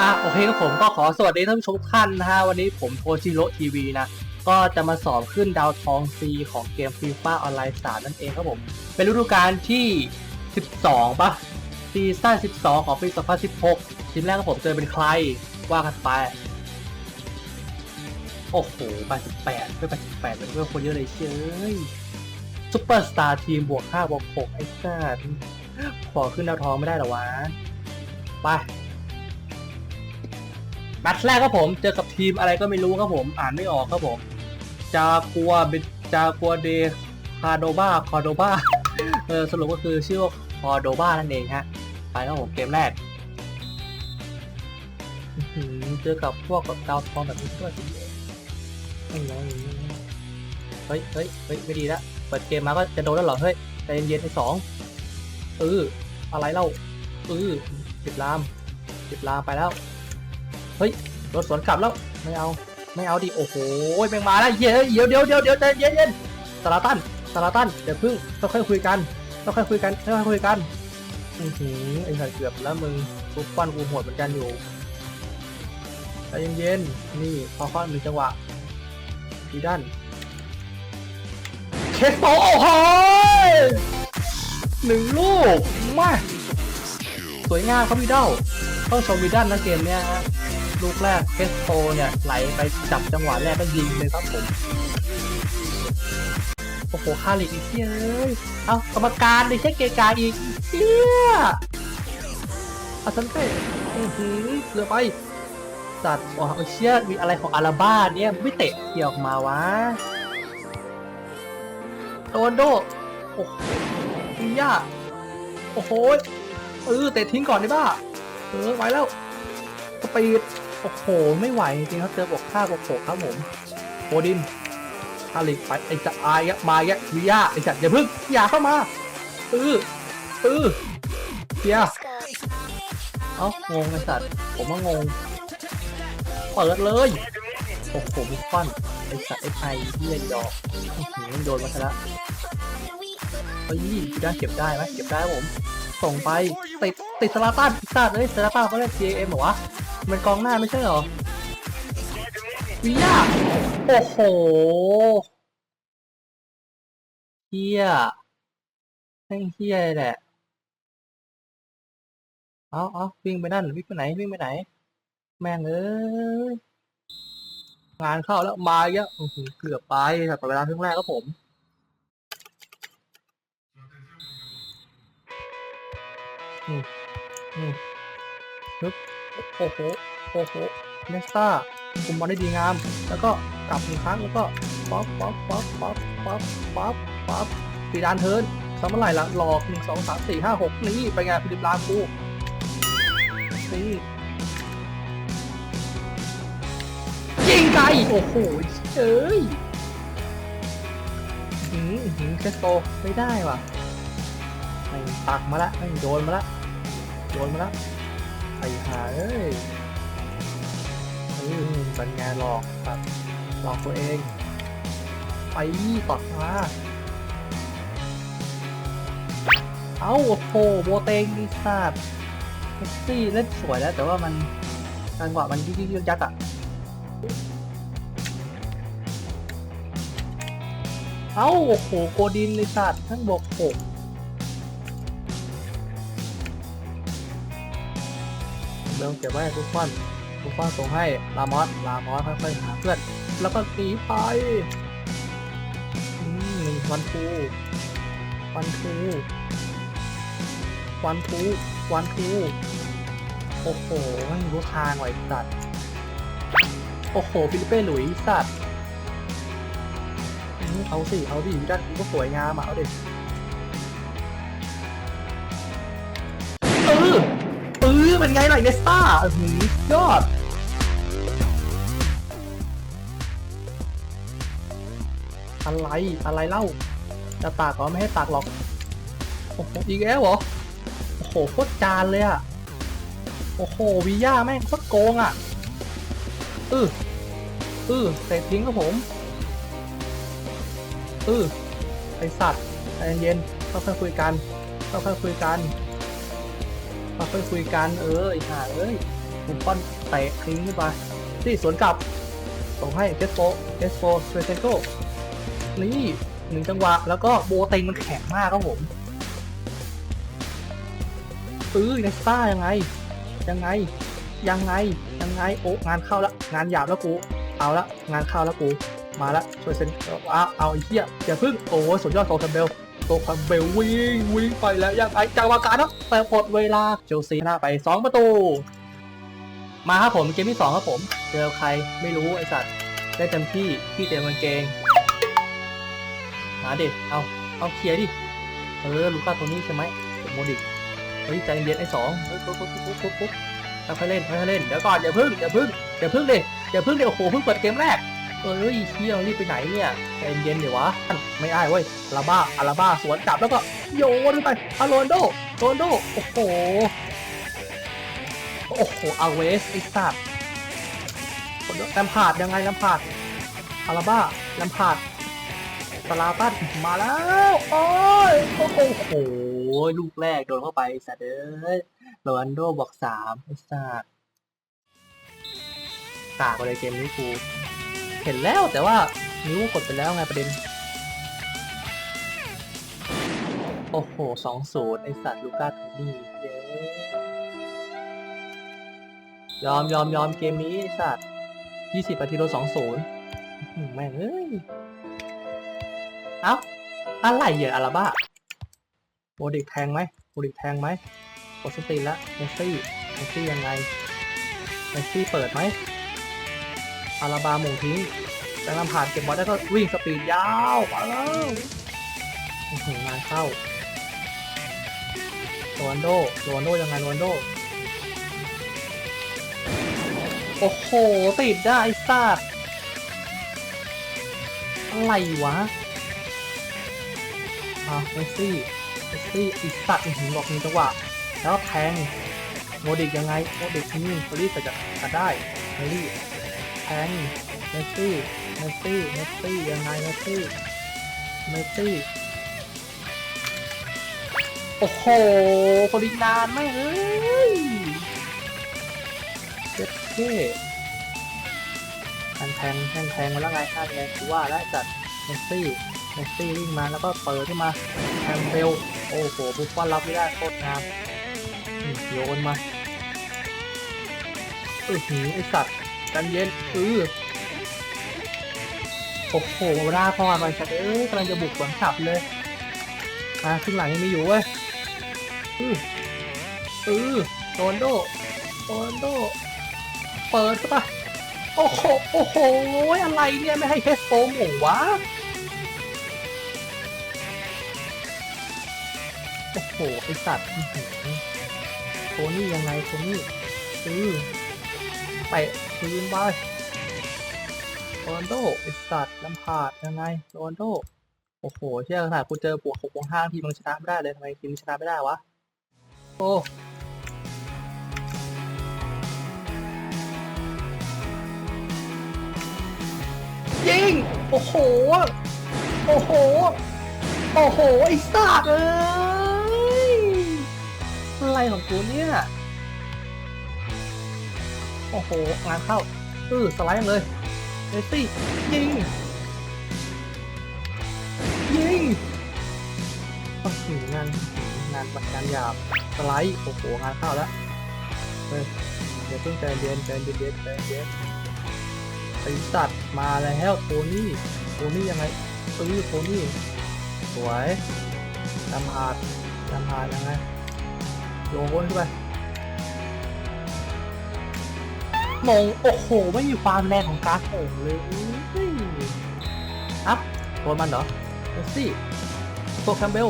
อะโอเคครับผมก็ขอสวัสดีท่านผู้ชมทุกท่านนะฮะวันนี้ผมโทจิโร่ทีวีนะ ก็จะมาสอบขึ้นดาวทองซีของเกมฟีฟ่าออนไลน์3นั่นเองครับผม เป็นฤดูกาลที่ 12ป่ะซีซั่น12 ของปี 2016 ทีมแรกครับผมเจอเป็นใครว่ากันไป โอ้โห88ไม่88เป็นเพื่อนคนเยอะเลยเชยซุปเปอร์สตาร์ทีมบวก5บวก6ไอ้สัสขอขึ้นดาวทองไม่ได้หรอวะไป แมตช์แรกครับผมเจอกับทีมอะไรก็ไม่รู้ครับผมอ่านไม่ออกครับผม จากัวเบจากัวเดคาโดบาคอโดบาเออสรุปก็คือชื่อว่าคอโดบานั่นเองฮะไปครับผมเกมแรกเจอกับพวกกับดาวทองแบบนี้ด้วยสิไม่น้อยเฮ้ยเฮ้ยเฮ้ยไม่ดีละเปิดเกมมาก็จะโดนแล้วเหรอเฮ้ยใจเย็นๆไอ้สองเอออะไรเล่าเออสิบลามสิบลามไปแล้ว เฮ้ยรถสวนกลับแล้วไม่เอาไม่เอาดิโอ้โหแมงมาแล้วเย้เดี๋ยวเดี๋ยวเดี๋ยวเดี๋ยวใจเย็นเย็นสาราตันสาราตันเดี๋ยวพึ่งต้องค่อยคุยกันต้องค่อยคุยกันต้องค่อยคุยกันอือหือไอ้สัตว์เกือบแล้วมึงกูฟันกูโหดเหมือนกันอยู่ใจเย็นๆนี่พอข้อหนึ่งจังหวะดีด้านเช็คโตโอ้โหหนึ่งลูกมาสวยงามครับพี่เด้าต้องชมวิดันนะเกมเนี้ยฮะ ลูกแรกเพสโตเนี่ยไหลไปจับจังหวะแรกก็ยิงเลยครับผม โอ้โหคาลิกอีกเที่ยเลยเอ้ากรรมการในเช็คเกกาอีกเที่ยอาซันเต้อื้อหือเรือไปสัตว์ว้าวเชี่ยมีอะไรของอาราบ้าเนี่ยไม่เตะเกี่ยวออกมาวะโดนโดโอ้โหอีย่าโอ้โหเออเตะทิ้งก่อนได้บ้าเออไหวแล้วสปีด โอ้โห ไม่ไหวจริงๆครับเจอบวกค่าบวกโขกครับผมโอดินฮาลิกไปไอ้จะอายะมายะวิยาไอจัดอย่าพึ่งอย่าเข้ามาเออเออเฮียเอ้างงไอสัตว์ผมว่างงเปิดเลยโอ้โหบุฟฟอนไอสัตว์ไอไทยเฮียดอกอื้อหือโดนมาซะละเฮ้ยได้เก็บได้ไหมเก็บได้ผม ส่งไปติดติดสลาตันพิซซ่าเอ้ยสลาตันเขาเรียก CAM เหรอวะ มันกองหน้าไม่ใช่เหรอวิยาโอ้โหเฮียแม่งเฮียเลยแหละ เอาเอาวิ่งไปนั่นวิ่งไปไหนวิ่งไปไหน แม่งเอ้ยงานเข้าแล้วมาเยอะอื้อหือเกือบไปแต่เวลาครึ่งแรกก็ผมอืมฮึบโอ้ โหโอ้โหเนสตาคุมบอลได้ดีงาม แล้วก็กลับอีกครั้งแล้วก็ป๊อปป๊อปป๊อปป๊อปป๊อปป๊อปป๊อปปีดานเทิร์นสมัยไหร่ละหลอกหนึ่งสองสามสี่ห้าหกนี่ไปไงฟิลิปลาคูนี่ยิงไกลโอ้โหเอ้ยหืมหืมเซสโตไม่ได้ว่ะไม่ตักมาละไม่โดนมาละโดนมาละ ไอ้หาเอ้ยเออเป็นไงหลอกแบบหลอกตัวเอง ไปตักมาเอาโอ้โหโบเตงดิสัตเซ็กซี่เล่นสวยแล้วแต่ว่ามันจังหวะมันยิ่งๆยักอะเอาโอ้โหโกดินเลยสัตว์ทั้งบวกหก เริ่มเก็บไว้ทุกคนทุกคนส่งให้ลามอสลามอสค่อยๆหาเพื่อน แล้วก็หนีไปอืมวันทูวันทูวันทูวันทูโอ้โหไม่รู้ทางไว้สัตว์โอ้โหฟิลิปเป้หลุยส์สัตว์อืมเอาสิ เอาดิวิดันกูก็สวยงามอะเอาเดิเไงล่ะเนสตาอื้อหือยอดอะไรอะไรเล่าจะตากเหรอไม่ให้ตากหรอกโอ้โหอีกแล้วเหรอโอ้โหโคตรจานเลยอะโอ้โหวิย่าแม่งโคตรโกงอะอืออือเตะทิ้งครับผมอือไอสัตว์ใจเย็นๆค่อยๆคุยกันค่อยๆคุยกัน ค่อยคุยกันเออไอ้ห่าเอ้ยบุฟฟอนเตะทิ้งขึ้นไปที่สวนกลับส่งให้เจสโปเจสโปเซเซโกนี่หนึ่งจังหวะ แล้วก็โบเต็งมันแข็งมากครับผมตื้อเนสต้ายังไง ยังไง ยังไง ยังไง โอ้งานเข้าล้วงานหยาบแล้วกู เอาละ งานเข้าแล้วกู มาละช่วยเซนเอาเอาไอ้เหี้ยอย่าพึ่ง โอ้สุดยอดโซคัมเบล โซคัมเบลวิ่งวิ่งไปแล้วยังไงจังหวะการนะแต่หมดเวลาเชลซีชนะไป 2 ประตู มาครับผมเกมที่ 2 ครับผม เจอใครไม่รู้ไอสัตว์ได้เต็มที่ที่เต็มกางเกงมาเด็ดเอาเอาเคลียร์ดิเออลูก้าตัวนี้ใช่ไหมโมดิกเฮ้ยใจเย็นไอ้สองเฮ้ยปุ๊บปุ๊บปุ๊บปุ๊บปุ๊บค่อยเล่นค่อยเล่นเดี๋ยวก่อนอย่าพึ่งอย่าพึ่งอย่าพึ่งดิอย่าพึ่งดิโอ้โหเพิ่งเปิดเกมแรก เอ้ยเที่ยวรีบไปไหนเนี่ยใจเย็นเดี๋ยววะ ไม่ได้เว้ยอาราบ้าอาราบ้าสวนกลับแล้วก็โยนไปอาโรนโดโรนโด โอ้โห โอ้โหอาเวสไอ้สัตว์แลมพาดยังไงแลมพาดอาราบ้าแลมพาดสลาตันมาแล้ว โอ้ย โอ้โห ลูกแรกโดนเข้าไปสัตว์เอ้ยโรนโดบอกสามไอ้สัตว์กากเลยเกมนี้กู เห็นแล้วแต่ว่านิ้วกดไปแล้วไงประเด็น โอ้โหสองศูนย์ไอสัตว์ลูก้าโทนี่เย้ยอมยอมยอมเกมนี้ไอสัตว์ยี่สิบนาทีโดนสองศูนย์แม่งเอ้ย เอ้า อะไรเหรออาราบ้าโมดิกแทงไหมโมดิกแทงไหมกดสตีนละเมสซี่เมสซี่ยังไงเมสซี่เปิดไหม อาราบาหม่งทิ้งแต่ลำผ่านเก็บบอลได้ก็วิ่งสปีดยาวมาแล้วงานเข้าโรนโดโรนโดยังไงโรนโด โอ้โห ติดได้สัตว์อะไรวะอะเมสซี่เมสซี่อีสัตว์หือบอกมีจังหวะแล้วแทงโมดิกยังไงโมดิกนี่โมดิกจะจะได้เฮลี่ แทงเมสซี่เมสซี่เมสซี่ยังไงเมสซี่เมสซี่โอ้โหปรินานไหมเอ้ยเจ็ดเท่แทงแทงแทงแทงมาแล้วไงท่าแทงกูว่าแล้วจัดเมสซี่เมสซี่วิ่งมาแล้วก็เปิดขึ้นมาแทงเบลโอ้โหบุฟฟอนรับไม่ได้โคตรงามโยนมาเออหือไอสัตว์ กันเย็นเออโอ้โหราพรมาชัดเอ้ยกำลังจะบุกสวนกลับเลยมาครึ่งหลังยังมีอยู่เว้ยเออเออโรนโดโรนโดเปิดเข้าไปโอ้โห โอ้โห อะไรเนี่ยไม่ให้เฮสโฟมโอ้วะโอ้โห ไอสัตว์อื้อหือโทนี่ยังไงโทนี่เออ เตะคืนไปโรนโดไอสัตว์ลำพาดยังไงโรนโดโอ้โหเชื่อขนาดกูเจอบวกหกบวกห้าทีมมันชนะไม่ได้เลยทำไมทีมชนะไม่ได้วะ โอ้ยิงโอ้โห โอ้โห โอ้โห ไอ้สัตว์เอ้ยอะไรของกูเนี่ย โอ้โหงานเข้าอือสไลด์เลยเมสซี่ยิง ยิงโอ้โหงานงานงานหยาบสไลด์โอ้โหงานเข้าแล้วเฮ้ยเดี๋ยวเพิ่งใจเย็นใจเย็นใจเย็นไอสัตว์มาแล้วโทนี่โทนี่ยังไงตื้อโทนี่สวยลำพาดลำพาดยังไงโยนขึ้นไป มง โอ้โห ไม่มีความแรงของการโหงเลยอุ้ยอัพโดนมันเหรอเมสซี่โซแคมเบล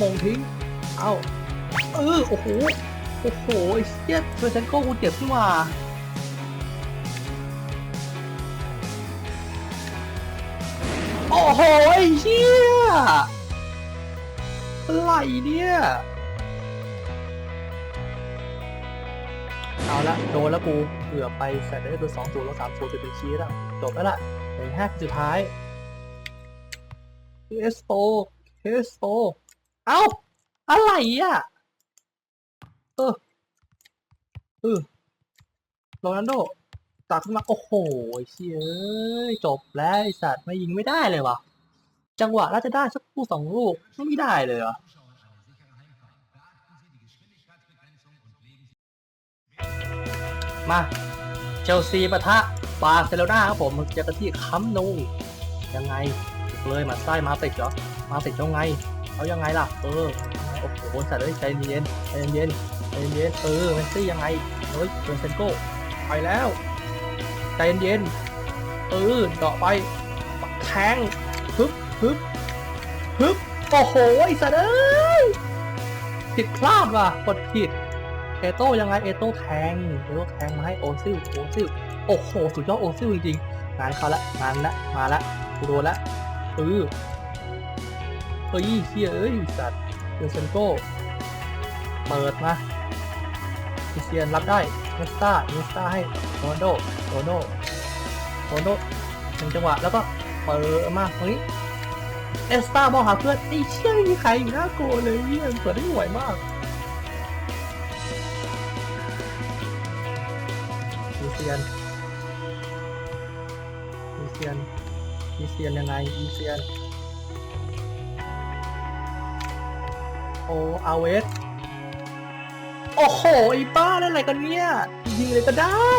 มงทิ้ง เอาเออ โอ้โห โอ้โหไอ้เชี่ยเฟอร์เซนโก้กูเจ็บขึ้นมาโอ้โห ไอ้เชี่ยอะไรเนี่ย เอาละโดนแล้วกูเกือบไปแฟนได้ตัวสองศูนย์แล้วสามศูนย์จะเป็นชีสแล้วจบแล้วล่ะเหลือห้าสุดท้าย PS4 PS4 เอ้าอะไรอะเออเออโรนัลโดตักขึ้นมาโอ้โหเชี่ยจบแล้วไอสัตว์ไม่ยิงไม่ได้เลยวะจังหวะน่าจะได้สักคู่สองลูกไม่ได้เลยเห มา เชลซีปะทะบาร์เซโลนาครับผมเจอกันที่คัมนูยังไงเลยมาไส้มาติดเหรอมาติดยังไงเอายังไงล่ะเออโอ้โหสัตว์เอ้ยใจเย็นใจเย็นใจเย็นเออเมสซี่ยังไงเฮ้ยเจอเซนโก้ไปแล้วใจเย็นเออเดาะไปแทงฮึบฮึบฮึบโอ้โหไอ้สัตว์เอ้ยผิดพลาดว่ะกดผิด เอโต้ยังไงเอโต้แทงเอโต้แทงมาให้โอซิลโอซิลโอ้โหสุดยอดโอซิลจริงๆงานเขาละงานละมาละกูโดนละเออเฮ้ยเฮียเอ้ยสัตว์เดอเซนโก้เปิดมาคริสเตียนรับได้เนสตาเนสตาให้โรนโดโรนโดโรนโดหนึ่งจังหวะแล้วก็เปิดมาตรงนี้เอสตามองหาเพื่อนไอ้เชี่ยไม่มีใครอยู่หน้าโกลเลยเฮียเปิดได้ห่วยมาก ซียนมีเซียนมีเซียนยังไงมีเซียนโออาเวสโอ้โหไอ้บ้าเล่นอะไรกันเนี่ยยิงเลยก็ได้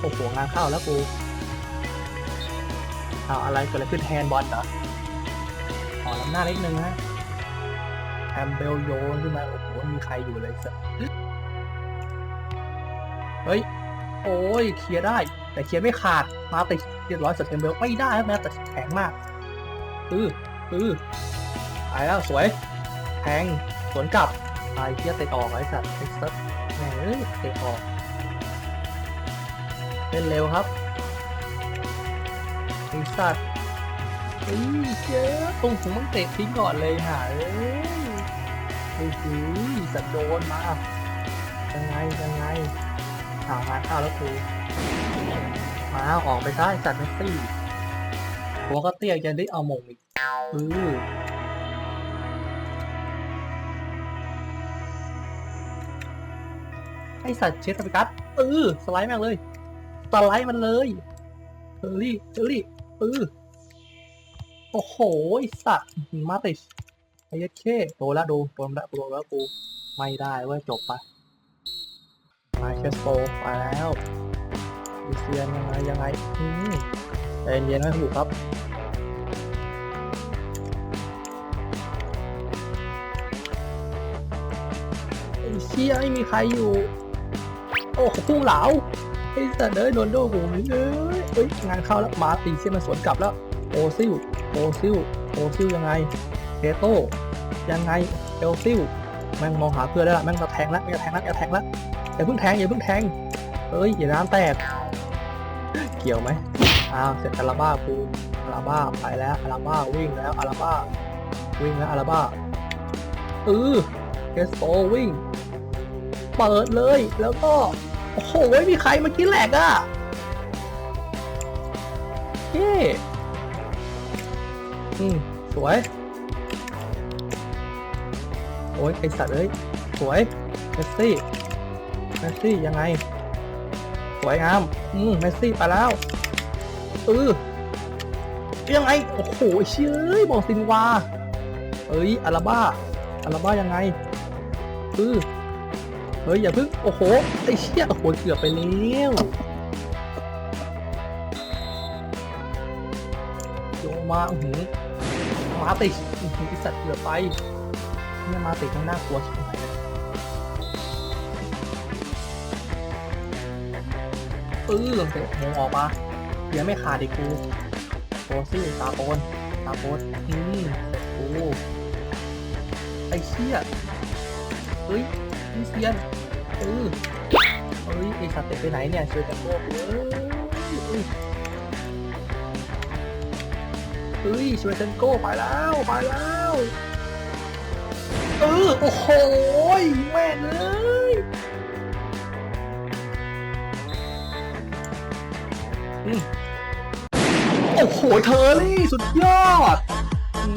โอ้โหงานเข้าแล้วกูเอาอะไรเกิดอะไรขึ้นแฮนด์บอลเหรอขอลำหน้าเล็กนึงฮะแฮมเบลโยนขึ้นมาโอ้โห มีใครอยู่เลยสักเฮ้ย โอ้ยเคลียร์ได้ แต่เคลียร์ไม่ขาด มาติดเรียบร้อยสเตมเบลไม่ได้แม้แต่แข็งมากอืออือไปแล้วสวยแทงสวนกลับไปเคลียร์เตะออกไอ้สัตว์ไอ้สัตว์แหมเอ้ยเตะออกเล่นเร็วครับไอ้สัตว์เฮ้ยเจ๊ตรงผมมันเตะทิ้งก่อนเลยหาเอ้ย โอ้โหสัตว์โดนมายังไงยังไงข่าวมาข้าวแล้วครูมาออกไปได้สัตว์เมสซี่หัวก็เตี้ยจะได้เอามงอีกเออไอสัตว์เชสตาปิกัสเออสไลด์แม่งเลยสไลด์มันเลยเฮอรี่เฮอร์รี่เออโอ้โหไอสัตว์มาติช ไอ้ยัดเข้โดนละดูโดนละโดนแล้วกู ไม่ได้เว้ยจบปะมาเชสโตไปแล้วดิเซียนยังไงยังไงอืมใจเย็นให้ถูกครับไอ้เชี่ยไม่มีใครอยู่ โอ้โหพุ่งเหลาไอ้สัตว์เอ้ยโดนโดกูเอ้ยเอ้ยงานเข้าแล้วมาตีเชี่ยมันสวนกลับแล้ว โอซิลโอซิลโอซิลยังไงเทโต้ ยังไงเอลซิลแม่งมองหาเพื่อนแล้วล่ะแม่งจะแทงแล้วแม่งจะแทงแล้วอย่าแทงแล้วอย่าเพิ่งแทงอย่าเพิ่งแทงเอ้ยอย่าน้ำแตก เกี่ยวไหมอ้าวเสร็จอาราบ้ากูอาราบ้าไปแล้วอาราบ้าวิ่งแล้วอาราบ้าวิ่งแล้วอาราบ้าเออเกสโตวิ่งเปิดเลยแล้วก็โอ้โหไม่มีใครเมื่อกี้แหลกอะเย้อืมสวย โอ้ยไอสัตว์เอ้ยสวยเมสซี่เมสซี่ยังไงสวยงามอืมเมสซี่ไปแล้วเออยังไงโอ้โหเชื่ยบอกซินวาเอ้ยอาราบ้าอาราบ้ายังไงเออเฮ้ยอย่าเพิ่งโอ้โหไอเชี่ยโอ้โหเกือบไปแล้วโยมาอื้อหือมาติอื้อหือไอสัตว์เกือบไป เนี่ยมาติดข้างหน้ากลัวชิบหายเลยเออเตะโมงออกมาเดี๋ยวไม่ขาดอีกกูโอซี่ตาโอนตาโอนอืมเสร็จกูไอ้เชี่ยเฮ้ยนี่เซียนเออเฮ้ยไอ้สัตว์เตะไปไหนเนี่ยช่วยกันโลกเอ้ยเฮ้ยช่วยเซนโก้ไปแล้วไปแล้ว เออ โอ้โหแม่เลยอืมโอ้โห เธอรี่สุดยอด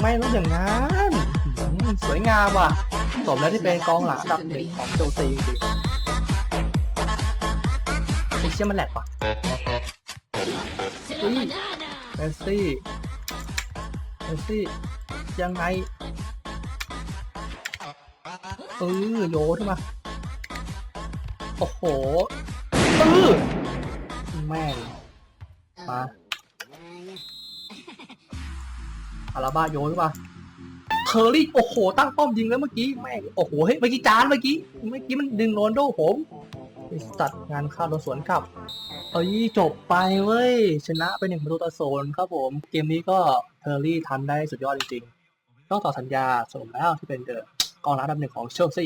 ไม่ต้องอย่างนั้นสวยงามว่ะสมแล้วที่เป็นกองหลังอันดับหนึ่งของเชลซีจริงๆไอเชี่ยมันแหลกว่ะเมสซี่เมสซี่ยังไง เออโยนขึ้นมาโอ้โหเออแม่งมาอาราบ้าโยนขึ้นมาเคอรี่โอ้โห ตั้งป้อมยิงแล้วเมื่อกี้แม่งโอ้โหเฮ้ยเมื่อกี้จานเมื่อกี้เมื่อกี้มันดึงโรนโดผมไอ้ตัดงานข้าโดนสวนกลับเอ้ยจบไปเว้ย ชนะไปหนึ่งประตูต่อศูนย์ครับผม เกมนี้ก็เทอร์รี่ทำได้สุดยอดจริงๆต้องต่อสัญญาสมแล้วที่เป็นเดอะ กองหลังอันดับหนึ่งของเชลซี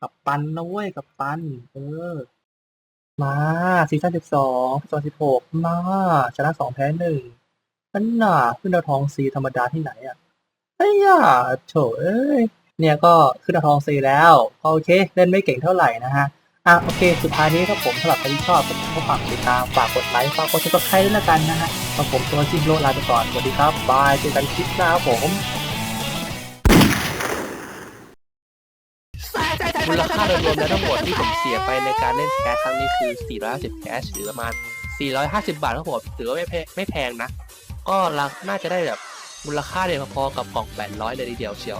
กับปันนะเว้ยกับปัน เออ มาซีซั่นสิบสองซีซั่นสิบหกมาชนะสองแพ้หนึ่งนั่นน่ะขึ้นดาวทองซีธรรมดาที่ไหนอะไอ้ย่าโถเอ้ยเนี่ยก็ขึ้นดาวทองซีแล้วโอเค เล่นไม่เก่งเท่าไหร่นะฮะอะโอเค สุดท้ายนี้ครับผมสำหรับใครที่ชอบก็ฝากติดตามฝากกดไลค์ฝากกดติดตามด้วยละกันนะฮะกับผมตัวจิมโรลาไปก่อนสวัสดีครับบายเจอกันคลิปหน้าครับผม มูลค่าโดยรวมแล้วทั้งหมดที่ผมเสียไปในการเล่นแคสครั้งนี้คือ 450แคชหรือประมาณ 450 บาทครับผมถือว่าไม่แพงไม่แพงนะ ก็ราน่าจะได้แบบมูลค่าเดียวพอๆกับกล่อง 800 เลยทีเดียวเชียว